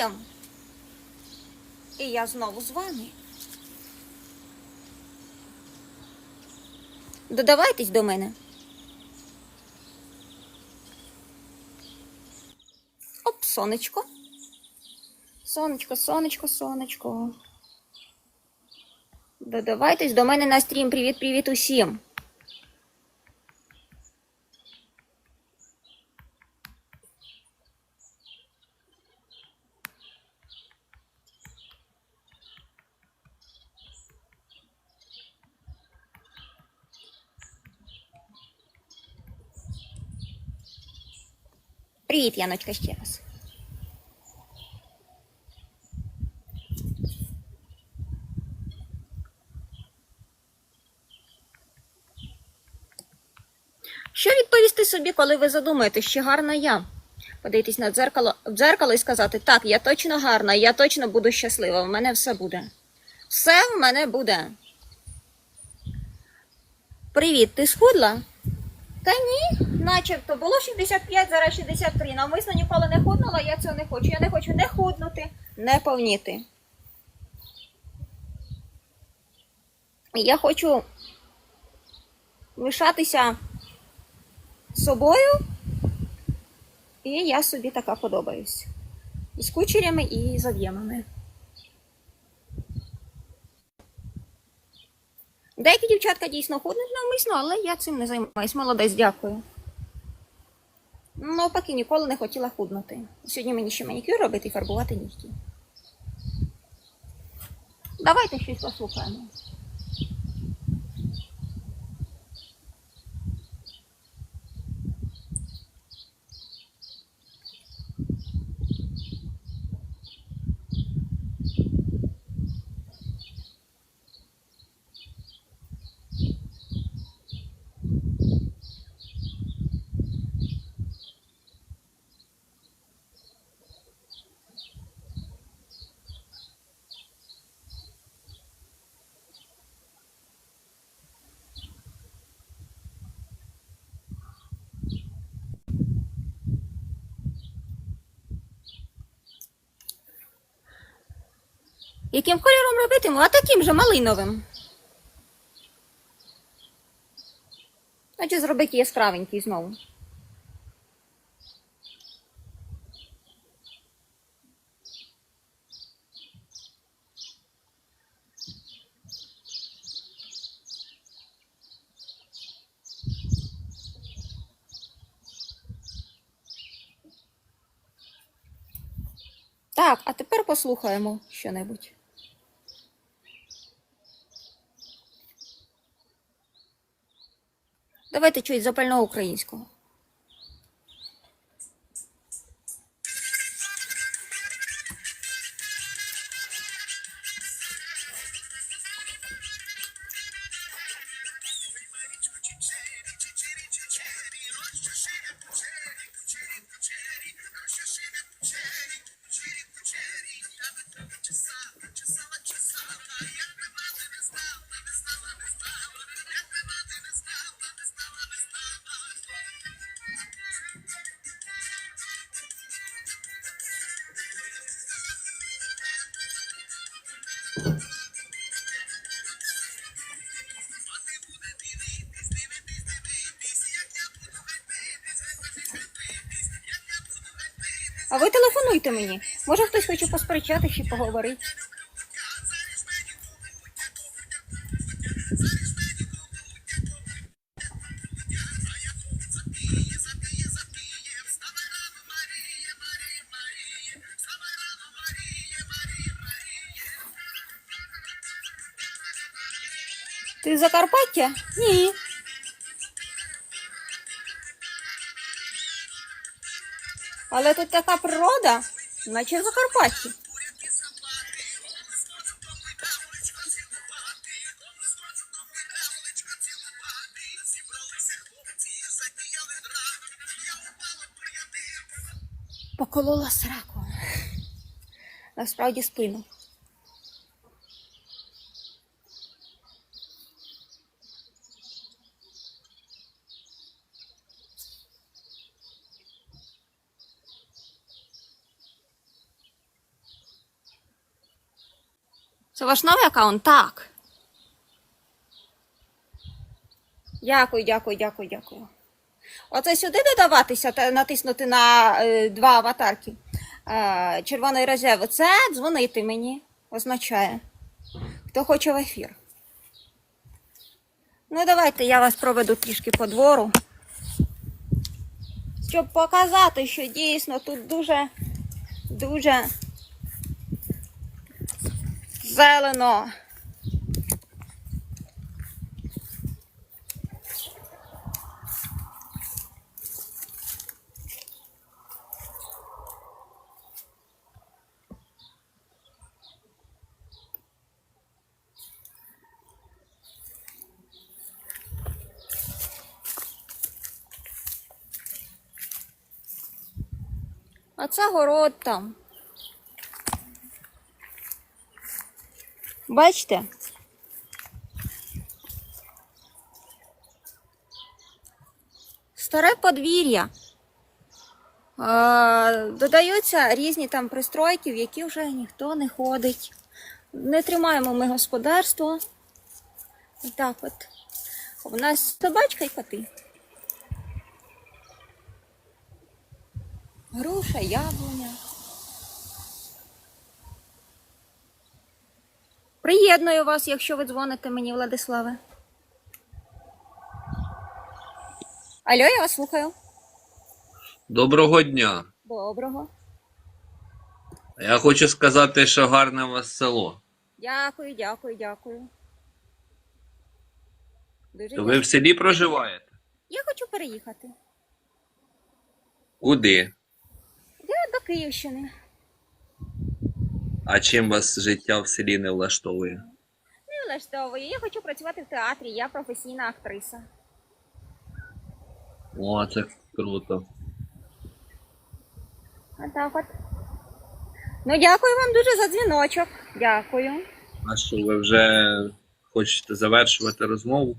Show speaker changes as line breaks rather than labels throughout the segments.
Усім! І я знову з вами. Додавайтесь до мене. Оп, сонечко. Сонечко, сонечко, сонечко. Додавайтесь до мене на стрім. Привіт-привіт усім. Привіт, Яночка, ще раз. Що відповісти собі, коли ви задумаєте, що гарна я? Подивитись на дзеркало, в дзеркало і сказати, так, я точно гарна, я точно буду щаслива, в мене все буде. Все в мене буде. Привіт, ти схудла? Та ні, начебто було 65, зараз 63. Навмисно ніколи не худнула, я цього не хочу. Я не хочу не худнути, не повніти. Я хочу лишатися собою, і я собі така подобаюсь. І з кучерями, і з об'ємами. Деякі дівчатка дійсно худнуть навмисно, але я цим не займаюсь. Молодець, дякую. Ну, Навпаки, ніколи не хотіла худнути. Сьогодні мені ще манікюр робити і фарбувати нігті. Давайте щось послухаємо. Яким кольором робитиму? А таким же малиновим. Значить, зробити яскравенький знову. Так, а тепер послухаємо що-небудь. Давайте чуть запального українського. А ви телефонуйте мені. Може хтось хоче посперечати чи поговорити. Ти Закарпаття? Ні. Але тут така природа, наче в Закарпатті. Поколола сраку. Насправді спину. Це ваш новий аккаунт? Так. Дякую, дякую, дякую, дякую. Оце сюди додаватися та натиснути на е, два аватарки. Е, червоний рожевий. Це дзвонити мені означає. Хто хоче в ефір. Ну, давайте я вас проведу трішки по двору. Щоб показати, що дійсно тут дуже, дуже зелено. А це город там. Бачите? Старе подвір'я. Додаються різні там пристройки, в які вже ніхто не ходить. Не тримаємо ми господарство. Так от. У нас собачка і коти. Груша, яблуня. Приєдную вас, якщо ви дзвоните мені, Владиславе. Алло, я вас слухаю.
Доброго дня.
Доброго.
Я хочу сказати, що гарне у вас село.
Дякую, дякую, дякую. Дуже
То
дякую.
ви в селі проживаєте?
Я хочу переїхати.
Куди?
Я до Київщини.
А чим вас життя в селі не влаштовує?
Не влаштовую. Я хочу працювати в театрі, я професійна актриса.
О, це круто.
Отак от. Ну, дякую вам дуже за дзвіночок. Дякую.
А що, ви вже хочете завершувати розмову?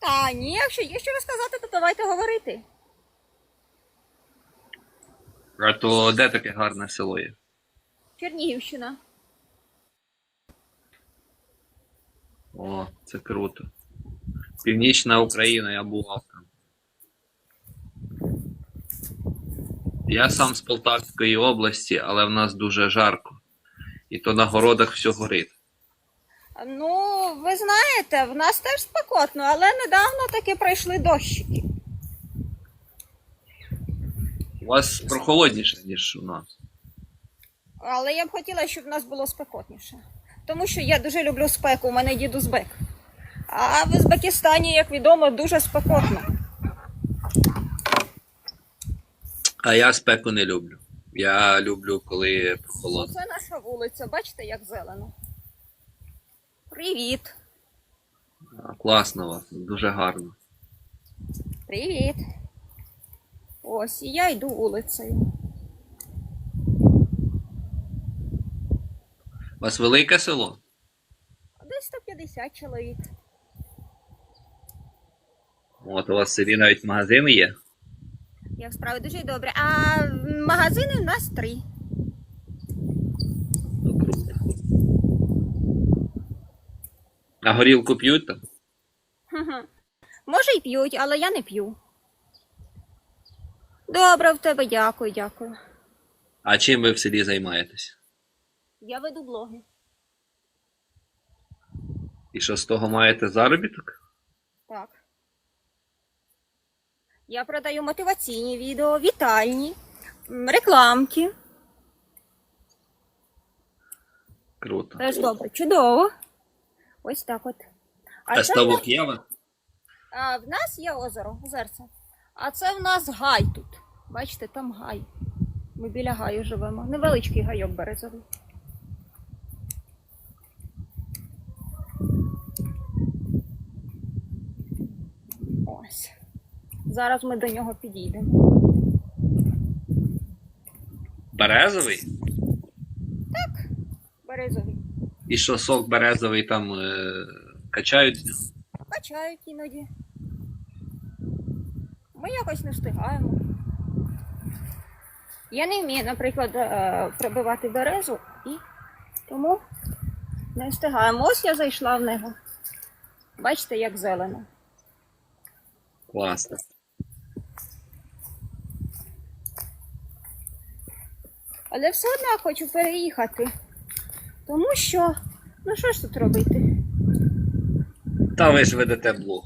Та ні, якщо є що розказати, то давайте говорити.
А то де таке гарне село є?
Чернігівщина.
О, це круто. Північна Україна, я бував там. Я сам з Полтавської області, але в нас дуже жарко. І то на городах все горить.
Ну, ви знаєте, в нас теж спекотно, але недавно таки пройшли дощики.
У вас прохолодніше, ніж у нас.
Але я б хотіла, щоб в нас було спекотніше. Тому що я дуже люблю спеку, у мене дід Узбек. А в Узбекистані, як відомо, дуже спекотно.
А я спеку не люблю. Я люблю, коли прохолодно.
Це наша вулиця, бачите, як зелено. Привіт.
Класно вас, дуже гарно.
Привіт. Ось, і я йду вулицею.
У вас велике село?
Десь 150 чоловік.
От у вас в селі навіть магазини є.
Як справи дуже добре. А магазини в нас три.
Ну, круто. А горілку п'ють там?
Хм-хм. Може й п'ють, але я не п'ю. Добре, в тебе дякую, дякую.
А чим ви в селі займаєтесь?
Я веду блоги.
І що з того маєте заробіток?
Так. Я продаю мотиваційні відео, вітальні, м, рекламки.
Круто.
Теж добре, чудово. Ось так от.
А
це
ставок є? у вас?
а, в нас є озеро, озерце. А це в нас гай тут. Бачите, там гай. Ми біля гаю живемо. Невеличкий гайок березовий. Ось. Зараз ми до нього підійдемо.
Березовий?
Так, Березовий.
І що сок березовий там е, качають з нього?
Качають іноді. Ми якось не встигаємо. Я не вмію, наприклад, е, пробивати березу і тому Не встигаємо. Ось я зайшла в нього. Бачите, як зелено.
Класно.
Але все одно хочу переїхати. Тому що, ну що ж тут робити?
Та ви ж ведете блог.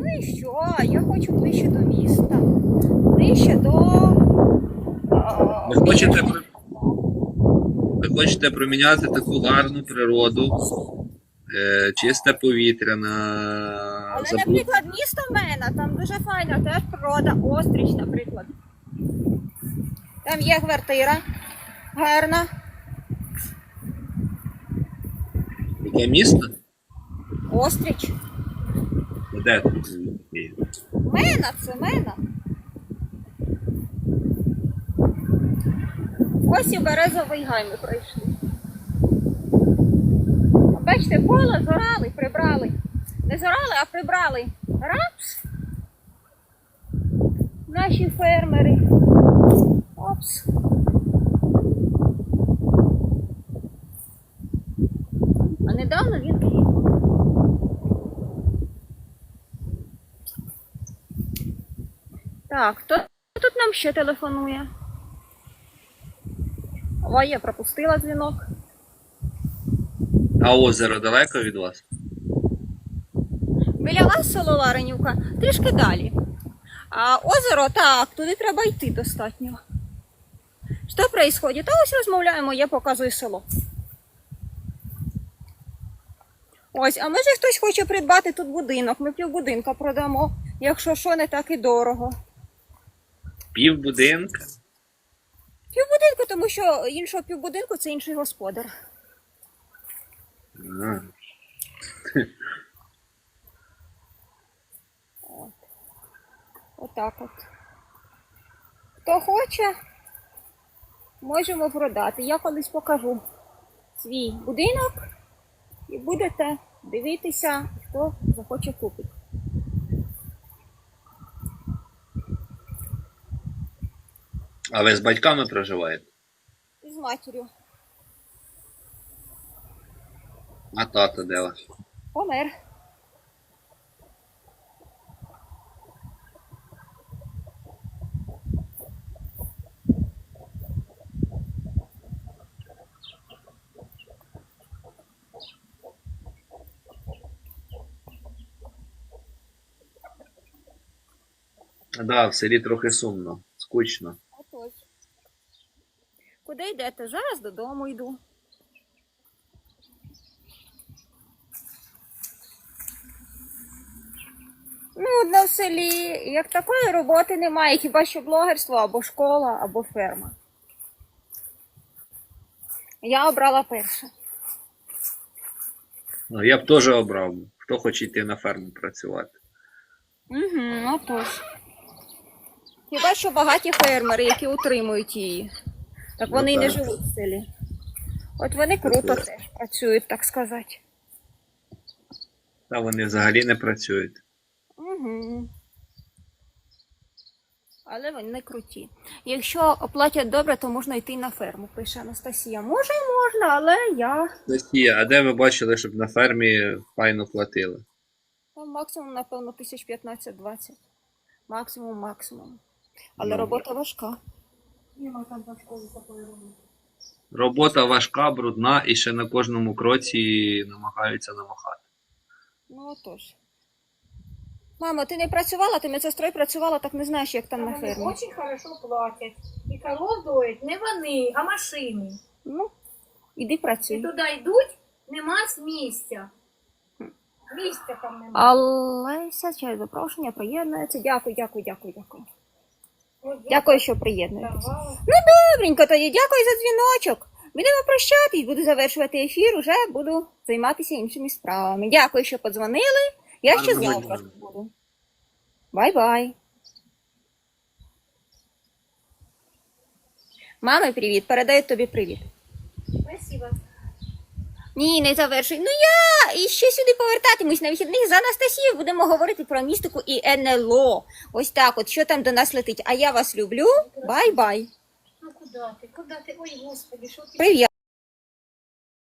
Ну і що? Я хочу ближче до міста. Ближче до.
Ви хочете, ви хочете проміняти таку гарну природу, е, чисте повітря на
Але,
забруд...
наприклад, місто Мена, там дуже файна теж природа, Остріч, наприклад. Там є квартира гарна.
Яке місто?
Остріч.
Де тут?
Мена, це Мена. Ось і березовий гай ми пройшли. Бачите, поле зорали, прибрали. Не зорали, а прибрали. Рапс. Наші фермери. Опс. А недавно він Так, хто тут нам ще телефонує? Ой, я пропустила дзвінок.
А озеро далеко від вас?
Біля вас село Ларенюка, трішки далі. А озеро, так, туди треба йти достатньо. Що відбувається? Та ось розмовляємо, я показую село. Ось, а може хтось хоче придбати тут будинок. Ми півбудинка продамо, якщо що, не так і дорого.
Пів будинка.
Півбудинку, тому що іншого півбудинку це інший господар.
А.
Отак от. Хто хоче, можемо продати. Я колись покажу свій будинок і будете дивитися, хто захоче купити.
А ви з батьками проживаєте?
І з матір'ю.
А тато де ваш?
Помер.
Да, в селі трохи сумно, скучно.
Отож. Куди йдете? Зараз додому йду. Нудно в селі. Як такої роботи немає, хіба що блогерство або школа, або ферма. Я обрала перше.
Ну, я б теж обрав. Хто хоче йти на ферму працювати?
Угу, отож. Хіба що багаті фермери, які утримують її. Так
Ну,
вони й не живуть в селі. От вони круто теж працюють, так сказати.
Та вони взагалі не працюють.
Угу. Але вони не круті. Якщо платять добре, то можна йти на ферму, пише Анастасія. Може, й можна, але я
Росія, а де ви бачили, щоб на фермі файно платили?
там максимум, напевно, тисяч 15-20. Максимум, максимум. Але
Ну.
робота важка.
Робота важка, брудна і ще на кожному кроці намагаються намахати.
Ну отож. Мамо, ти не працювала, ти медсестрою працювала, так не знаєш, як там на
Вони
фермі.
дуже хорошо платять. І коров доять не вони, а машини.
Ну, іди
І
працюй.
туди йдуть, нема з місця. Місця там нема.
Але через запрошення приєднується. Дякую, дякую, дякую, дякую. Дякую, що приєднуєтесь. Ну, добренько, тоді дякую за дзвіночок. Будемо прощатись, буду завершувати ефір, уже буду займатися іншими справами. Дякую, що подзвонили. Я ще завтра буду. Бай-бай. Мами, привіт, передаю тобі привіт. Ні, не завершуй. Ну я і ще сюди повертатимусь на вихідних з Анастасією. Будемо говорити про містику і НЛО. Ось так, от що там до нас летить. А я вас люблю. Бай-бай.
Ну куди ти? Куди ти? Ой, господи, що ти?
Привіт.